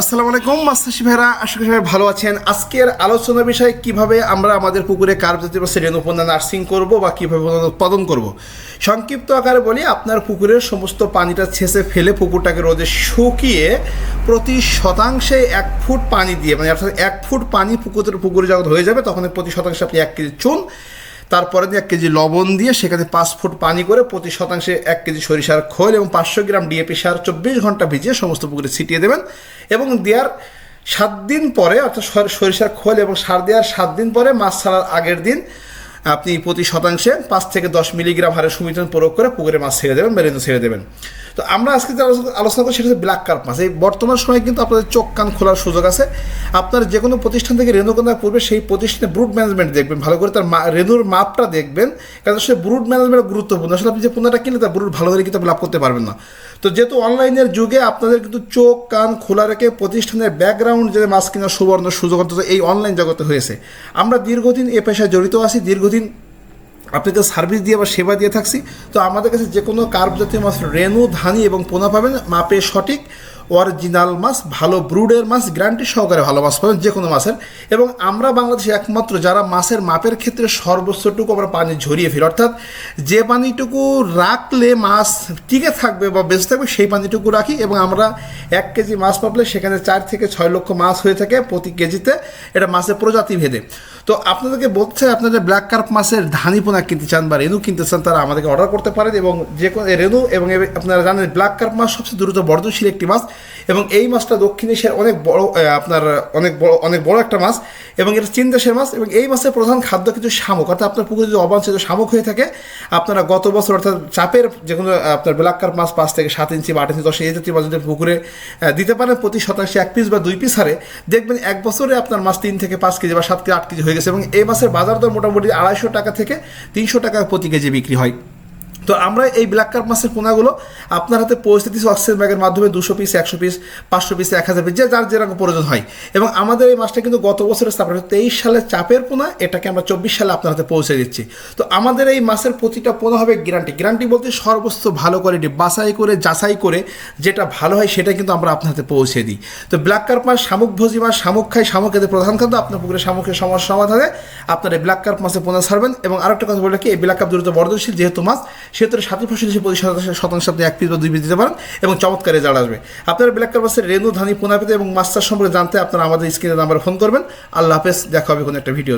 আসসালামু আলাইকুম মাস্টারশি ভাইরা, আশা করি সবাই ভালো আছেন। আজকের আলোচনার বিষয়, কীভাবে আমরা আমাদের পুকুরে কার্প জাতীয় মাছের রেণুপনা নার্সিং করব বা কীভাবে উৎপাদন করব। সংক্ষিপ্ত আকারে বলি, আপনার পুকুরের সমস্ত পানিটা ছেঁচে ফেলে পুকুরটাকে রোদে শুকিয়ে প্রতি শতাংশে এক ফুট পানি দিয়ে মানে অর্থাৎ এক ফুট পানি পুকুরের পুকুরে যখন হয়ে যাবে, তখন প্রতি শতাংশে আপনি এক কেজি চুন তারপরে দিন এক কেজি লবণ দিয়ে সেখানে পাঁচ ফুট পানি করে প্রতি শতাংশে এক কেজি সরিষার খোল এবং পাঁচশো গ্রাম ডিএপি সার চব্বিশ ঘণ্টা ভিজিয়ে সমস্ত পুকুরে ছিটিয়ে দেবেন এবং দেওয়ার সাত দিন পরে অর্থাৎ সরিষার খোল এবং সার দেওয়ার সাত দিন পরে মাছ ছাড়ার আগের দিন আপনি প্রতি শতাংশে পাঁচ থেকে দশ মিলিগ্রাম হারে সুমিটন প্রয়োগ করে পুকুরে মাছ ছেড়ে দেবেন মেরেন্দ্র ছেড়ে দেবেন। তো আমরা আজকে যে আলোচনা- করছি সেটা হচ্ছে ব্ল্যাক কার্প মাছ। এই বর্তমান সময়ে কিন্তু আপনাদের চোখ কান খোলার সুযোগ আছে। আপনার যে কোনো প্রতিষ্ঠান থেকে রেণু কেনার পূর্বে সেই প্রতিষ্ঠানে ব্রুড ম্যানেজমেন্ট দেখবেন, ভালো করে তার রেণুর মাপটা দেখবেন। কারণ সে ব্রুড ম্যানেজমেন্ট গুরুত্বপূর্ণ। আসলে আপনি যে পোনাটা কিনলে তার ব্রুড ভালো করে কিন্তু লাভ করতে পারবেন না। তো যেহেতু অনলাইনের যুগে আপনাদের কিন্তু চোখ, কান খোলা রেখে প্রতিষ্ঠানের ব্যাকগ্রাউন্ড যে মাছ কেনার সুবর্ণ সুযোগ অন্তত এই অনলাইন জগতে হয়েছে। আমরা দীর্ঘদিন এ পেশায় জড়িত আছি, দীর্ঘদিন আপনাকে সার্ভিস দিয়ে বা সেবা দিয়ে থাকছি। তো আমাদের কাছে যে কোনো কার্প জাতীয় মাছ রেনু ধানি এবং পোনা পাবেন, মাপে সঠিক। অরিজিনাল মাছ, ভালো ব্রুডের মাছ গ্যারান্টি সহকারে ভালো মাছ পাবেন যে কোনো মাছের। এবং আমরা বাংলাদেশে একমাত্র যারা মাছের মাপের ক্ষেত্রে সর্বোচ্চটুকু আমরা পানি ঝরিয়ে ফেলি, অর্থাৎ যে পানিটুকু রাখলে মাছ টিকে থাকবে বা বেঁচে থাকবে, সেই পানিটুকু রাখি এবং আমরা এক কেজি মাছ পাবলে সেখানে চার থেকে ছয় লক্ষ মাছ হয়ে থাকে প্রতি কেজিতে। এটা মাছের প্রজাতি ভেদে তো আপনাদেরকে বলতে চাই আপনাদের ব্ল্যাক কার্প মাছের ধানি পোনা কিনতে চান বা রেণু কিনতে চান, তারা আমাদেরকে অর্ডার করতে পারেন এবং যে কোনো রেণু এবং আপনারা জানেন ব্ল্যাক কার্প মাছ সবচেয়ে দ্রুত বর্ধনশীল একটি মাছ। এবং এই মাছটা দক্ষিণ এশিয়ার অনেক বড় আপনার, অনেক বড় অনেক বড় একটা মাছ এবং এটা চীন দেশের মাছ এবং এই মাছের প্রধান খাদ্য কিন্তু শামুক। অর্থাৎ আপনার পুকুরে যদি অবাঞ্ছিত শামুক হয়ে থাকে, আপনারা গত বছর অর্থাৎ চাপের যে কোনো আপনার ব্ল্যাক কার্প মাছ পাঁচ থেকে সাত ইঞ্চি বা আট ইঞ্চি, দশ এই জাতীয় মাছ যদি পুকুরে দিতে পারেন প্রতি শতাংশে এক পিস বা দুই পিস হারে, দেখবেন এক বছরে আপনার মাছ তিন থেকে পাঁচ কেজি বা সাত কেজি, আট কেজি হয়ে গেছে এবং এই মাছের বাজার দর মোটামুটি আড়াইশো টাকা থেকে তিনশো টাকা প্রতি কেজি বিক্রি হয়। তো আমরা এই ব্ল্যাক কার্প মাছের পোনাগুলো আপনার হাতে পৌঁছে দিচ্ছি অক্সিজেন ব্যাগের মাধ্যমে দুশো পিস একশো পিস পাঁচশো পিস এক হাজার পিস যে যার যেরকম প্রয়োজন হয়। এবং আমাদের এই মাছটা কিন্তু গত বছরের স্থাপন তেইশ সালে চাপের পোনা এটাকে আমরা চব্বিশ সালে আপনার হাতে পৌঁছে দিচ্ছি। তো আমাদের এই মাছের প্রতিটা পোনা হবে গ্যারান্টি গ্যারান্টি বলতে সর্বোচ্চ ভালো কোয়ালিটি বাছাই করে, যাচাই করে যেটা ভালো হয় সেটা কিন্তু আমরা আপনার হাতে পৌঁছে দিই। তো ব্ল্যাক কার্প মাছ শামুক ভোজি মাছ শামুক খাই, শামুক এদের প্রধান খাদ্য। আপনার পুকুরে শামুকের সমস্যা সমাধানে আপনার এই ব্ল্যাক কার্প মাছের পোনা ছাড়বেন। এবং আরেকটা কথা বলে কি এই ব্ল্যাক কার্প দ্রুত বর্ধনশীল, যেহেতু মাছ সেহেতু সাথী ফসল হিসেবে প্রতি শতাংশ আপনি এক পিস বা দুই পিস দিতে পারেন এবং চমৎকার রেজাল্ট আসবে। আপনার ব্ল্যাক কার্পাসের রেনু ধানি পোনা পেতে এবং মাস্টার সম্পর্কে জানতে আপনারা আমাদের স্ক্রিনে নাম্বার ফোন করবেন। আল্লাহ হাফেজ, দেখা হবে কোনো একটা ভিডিও